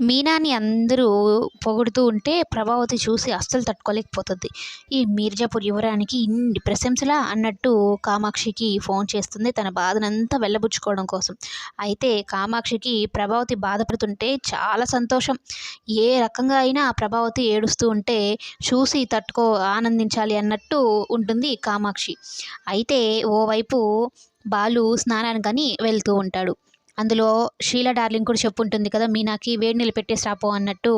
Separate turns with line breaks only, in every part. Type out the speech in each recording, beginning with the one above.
మీనాని అందరూ పొగుడుతూ ఉంటే ప్రభావతి చూసి అస్సలు తట్టుకోలేకపోతుంది. ఈ మీర్జాపూర్ యువరానికి ఇన్ని ప్రశంసలా అన్నట్టు కామాక్షికి ఫోన్ చేస్తుంది. తన బాధనంతా వెళ్ళబుచ్చుకోవడం కోసం. అయితే కామాక్షికి ప్రభావతి బాధపడుతుంటే చాలా సంతోషం. ఏ రకంగా అయినా ప్రభావతి ఏడుస్తూ ఉంటే చూసి తట్టుకో ఆనందించాలి అన్నట్టు ఉంటుంది కామాక్షి. అయితే ఓవైపు బాలు స్నానానికని వెళ్తూ ఉంటాడు. అందులో షీలా డార్లింగ్ కూడా చెప్పుంటుంది కదా మీనాకి వేడి నీళ్ళు పెట్టేసి రాపో అన్నట్టు.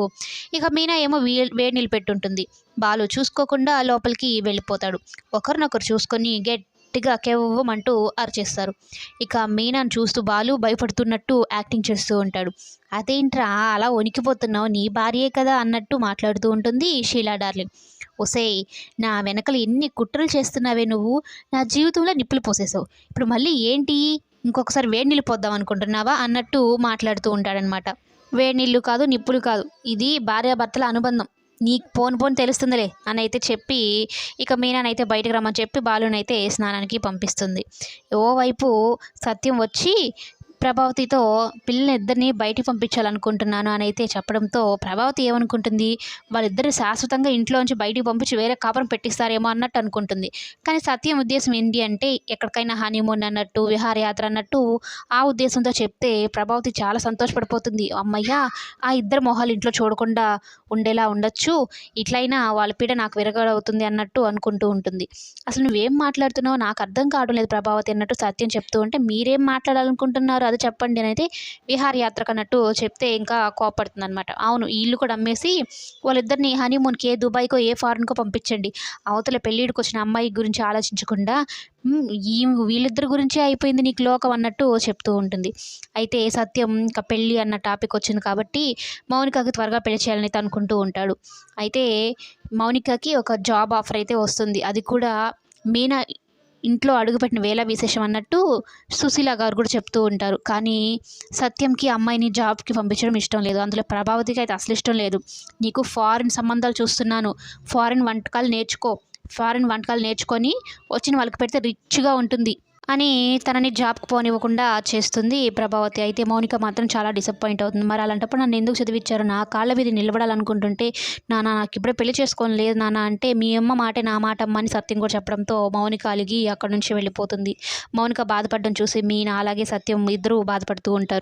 ఇక మీనా ఏమో వీ వేడి నీళ్ళు పెట్టుంటుంది. బాలు చూసుకోకుండా లోపలికి వెళ్ళిపోతాడు. ఒకరినొకరు చూసుకొని గట్టిగా కెవ్వమంటూ అరిచేస్తారు. ఇక మీనాను చూస్తూ బాలు భయపడుతున్నట్టు యాక్టింగ్ చేస్తూ ఉంటాడు. అదేంట్రా అలా వణికిపోతున్నావు నీ భార్యే కదా అన్నట్టు మాట్లాడుతూ ఉంటుంది షీలా డార్లింగ్. ఒసేయ్ నా వెనకలు ఎన్ని కుట్రలు చేస్తున్నావే నువ్వు? నా జీవితంలో నిప్పులు పోసేసావు. ఇప్పుడు మళ్ళీ ఏంటి? ఇంకొకసారి వేడి నీళ్ళు పోద్దాం అనుకుంటున్నావా? అన్నట్టు మాట్లాడుతూ ఉంటాడనమాట వేడి నీళ్ళు కాదు నిప్పులు కాదు. ఇది భార్యాభర్తల అనుబంధం. నీకు పోను పోను తెలుస్తుందిలే అని అయితే చెప్పి ఇక మీనానైతే బయటకు రమ్మని చెప్పి బాలునైతే స్నానానికి పంపిస్తుంది. ఓవైపు సత్యం వచ్చి ప్రభావతితో పిల్లలిద్దరిని బయటికి పంపించాలనుకుంటున్నాను అని అయితే చెప్పడంతో ప్రభావతి ఏమనుకుంటుంది? వాళ్ళిద్దరు శాశ్వతంగా ఇంట్లోంచి బయటికి పంపించి వేరే కాపురం పెట్టిస్తారేమో అన్నట్టు అనుకుంటుంది. కానీ సత్యం ఉద్దేశం ఏంటి అంటే ఎక్కడికైనా హనీమూన్ అన్నట్టు విహారయాత్ర అన్నట్టు ఆ ఉద్దేశంతో చెప్తే ప్రభావతి చాలా సంతోషపడిపోతుంది. అమ్మయ్య ఆ ఇద్దరు మొహాలు ఇంట్లో చూడకుండా ఉండేలా ఉండొచ్చు. ఇట్లయినా వాళ్ళ పీడ నాకు విరగడవుతుంది అన్నట్టు అనుకుంటూ ఉంటుంది. అసలు నువ్వేం మాట్లాడుతున్నావు నాకు అర్థం కావడం లేదు ప్రభావతి అన్నట్టు సత్యం చెప్తూ ఉంటే మీరేం మాట్లాడాలనుకుంటున్నారు అది చెప్పండి అని అయితే విహారయాత్రకు అన్నట్టు చెప్తే ఇంకా కోపడుతుంది అనమాట అవును ఈ ఇల్లు కూడా అమ్మేసి వాళ్ళిద్దరిని హనీమూన్కి ఏ దుబాయ్కో ఏ ఫారెన్కో పంపించండి. అవతల పెళ్ళిడికి వచ్చిన అమ్మాయి గురించి ఆలోచించకుండా ఈ వీళ్ళిద్దరి గురించే అయిపోయింది నీకు లోకం అన్నట్టు చెప్తూ ఉంటుంది. అయితే సత్యం ఇంకా పెళ్ళి అన్న టాపిక్ వచ్చింది కాబట్టి మౌనికకి త్వరగా పెళ్ళి చేయాలని అనుకుంటూ ఉంటాడు. అయితే మౌనికకి ఒక జాబ్ ఆఫర్ అయితే వస్తుంది. అది కూడా మీనా ఇంట్లో అడుగుపెట్టిన వేళ విశేషం అన్నట్టు సుశీల గారు కూడా చెప్తూ ఉంటారు. కానీ సత్యంకి అమ్మాయిని జాబ్కి పంపించడం ఇష్టం లేదు. అందులో ప్రభావతికి అయితే అసలు ఇష్టం లేదు. నీకు ఫారిన్ సంబంధాలు చూస్తున్నాను. ఫారిన్ వంటకాలు నేర్చుకో. ఫారిన్ వంటకాలు నేర్చుకొని వచ్చిన వాళ్ళకి పెడితే రిచ్గా ఉంటుంది. అని తనని జాబ్కి పోనివ్వకుండా చేస్తుంది ప్రభావతి. అయితే మౌనిక మాత్రం చాలా డిసప్పాయింట్ అవుతుంది. మరి అలాంటప్పుడు నన్ను ఎందుకు చదివించారు నా కాళ్ళ మీద నిలబడాలనుకుంటుంటే నాన్న నాకు ఇప్పుడే పెళ్ళి చేసుకోని లేదు నాన్న అంటే మీ అమ్మ మాటే నా మాట అమ్మ అని సత్యం కూడా చెప్పడంతో మౌనిక అలిగి అక్కడి నుంచి వెళ్ళిపోతుంది. మౌనిక బాధపడడం చూసి మీ నా అలాగే సత్యం ఇద్దరూ బాధపడుతూ ఉంటారు.